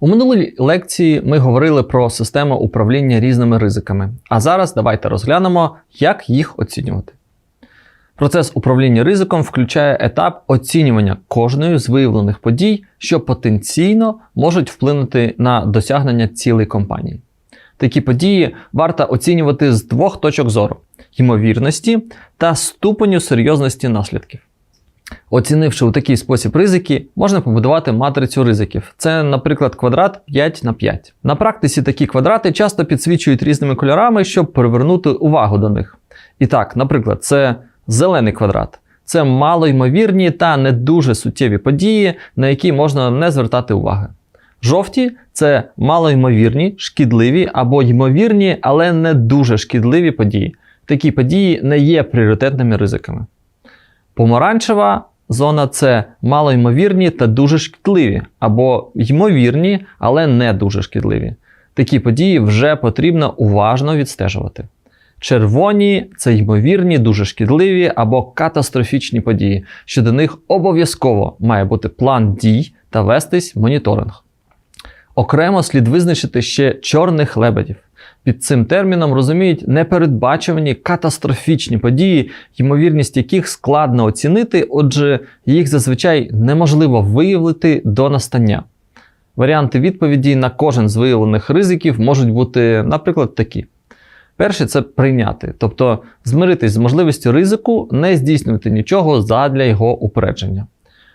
У минулій лекції ми говорили про систему управління різними ризиками, а зараз давайте розглянемо, як їх оцінювати. Процес управління ризиком включає етап оцінювання кожної з виявлених подій, що потенційно можуть вплинути на досягнення цілей компанії. Такі події варто оцінювати з двох точок зору: ймовірності та ступеню серйозності наслідків. Оцінивши у такий спосіб ризики, можна побудувати матрицю ризиків. Це, наприклад, квадрат 5 на 5. На практиці такі квадрати часто підсвічують різними кольорами, щоб привернути увагу до них. І так, наприклад, це зелений квадрат. Це малоймовірні та не дуже суттєві події, на які можна не звертати уваги. Жовті це малоймовірні, шкідливі або ймовірні, але не дуже шкідливі події. Такі події не є пріоритетними ризиками. Помаранчева зона це малоймовірні та дуже шкідливі, або ймовірні, але не дуже шкідливі. Такі події вже потрібно уважно відстежувати. Червоні це ймовірні, дуже шкідливі або катастрофічні події, що до них обов'язково має бути план дій та вестись моніторинг. Окремо слід визначити ще чорних лебедів. Під цим терміном розуміють непередбачувані катастрофічні події, ймовірність яких складно оцінити, отже, їх зазвичай неможливо виявити до настання. Варіанти відповіді на кожен з виявлених ризиків можуть бути, наприклад, такі. Перше це прийняти, тобто змиритись з можливістю ризику, не здійснювати нічого задля його упередження.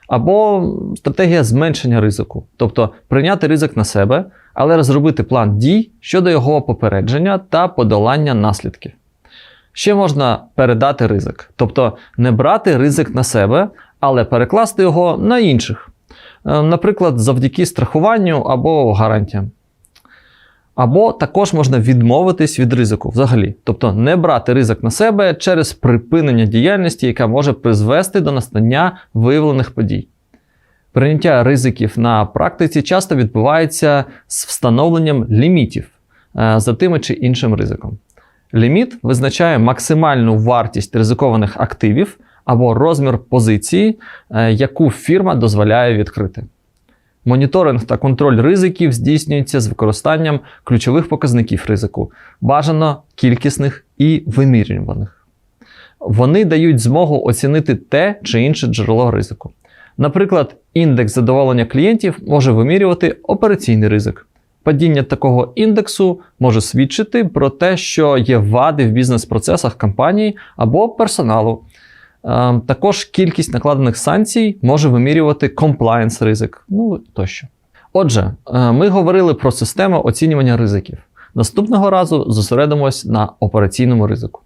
Або стратегія зменшення ризику, тобто прийняти ризик на себе, але розробити план дій щодо його попередження та подолання наслідків. Ще можна передати ризик, тобто не брати ризик на себе, але перекласти його на інших, Е, наприклад, завдяки страхуванню або гарантіям. Або також можна відмовитись від ризику взагалі, тобто не брати ризик на себе через припинення діяльності, яка може призвести до настання виявлених подій. Прийняття ризиків на практиці часто відбувається з встановленням лімітів е, за тими чи іншим ризиком. Ліміт визначає максимальну вартість ризикованих активів або розмір позиції, е, яку фірма дозволяє відкрити. Моніторинг та контроль ризиків здійснюється з використанням ключових показників ризику, бажано кількісних і вимірюваних. Вони дають змогу оцінити те чи інше джерело ризику. Наприклад, індекс задоволення клієнтів може вимірювати операційний ризик. Падіння такого індексу може свідчити про те, що є вади в бізнес-процесах компанії або персоналу. Е, Також кількість накладених санкцій може вимірювати комплаєнс ризик, ну тощо. Отже, е, ми говорили про систему оцінювання ризиків. Наступного разу зосередимось на операційному ризику.